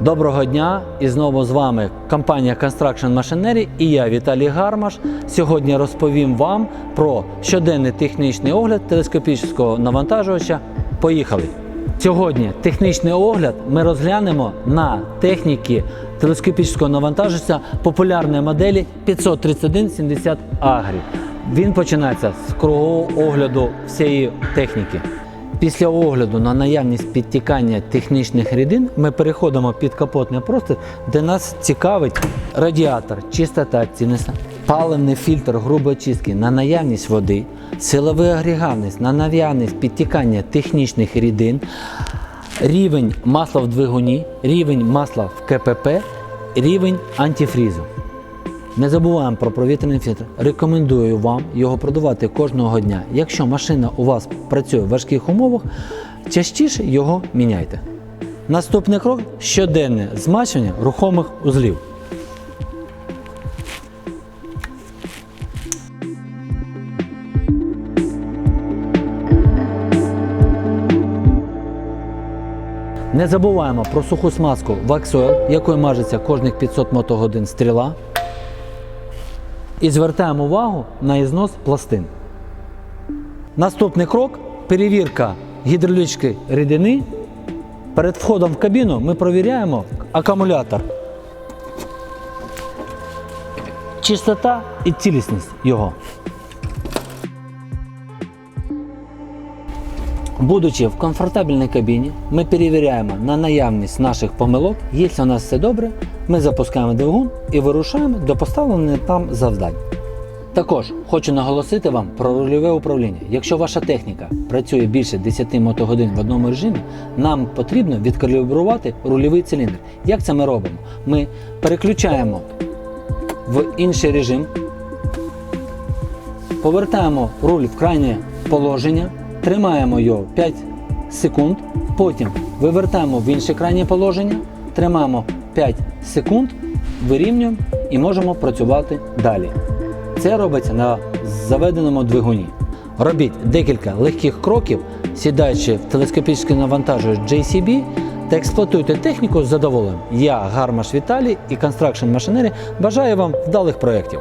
Доброго дня! І знову з вами компанія Construction Machinery і я Віталій Гармаш. Сьогодні розповім вам про щоденний технічний огляд телескопічного навантажувача. Поїхали! Сьогодні технічний огляд ми розглянемо на техніки телескопічного навантажувача популярної моделі 53170 Agri. Він починається з кругового огляду всієї техніки. Після огляду на наявність підтікання технічних рідин ми переходимо під капотний простір, де нас цікавить радіатор, чистота ціниса, паливний фільтр грубоочистки на наявність води, силовий агрегатність на наявність підтікання технічних рідин, рівень масла в двигуні, рівень масла в КПП, рівень антифрізу. Не забуваємо про провітряний фільтр. Рекомендую вам його продавати кожного дня. Якщо машина у вас працює в важких умовах, частіше його міняйте. Наступний крок щоденне змащування рухомих узлів. Не забуваємо про суху смазку Waxoil, якою мажеться кожних 500 мотогодин стріла. І звертаємо увагу на ізнос пластин. Наступний крок перевірка гідролічки рідини. Перед входом в кабіну ми провіряємо акумулятор. Чистота і цілісність його. Будучи в комфортабельній кабіні, ми перевіряємо на наявність наших помилок. Якщо у нас все добре, ми запускаємо двигун і вирушаємо до поставлених там завдань. Також хочу наголосити вам про рульове управління. Якщо ваша техніка працює більше 10 мотогодин в одному режимі, нам потрібно відкалібрувати рульовий циліндр. Як це ми робимо? Ми переключаємо в інший режим, повертаємо руль в крайнє положення, тримаємо його 5 секунд, потім вивертаємо в інше крайнє положення, тримаємо 5 секунд, вирівнюємо і можемо працювати далі. Це робиться на заведеному двигуні. Робіть декілька легких кроків, сідаючи в телескопічний навантажувач JCB та експлуатуйте техніку з задоволенням. Я Гармаш Віталій і Construction Machinery бажаю вам вдалих проєктів.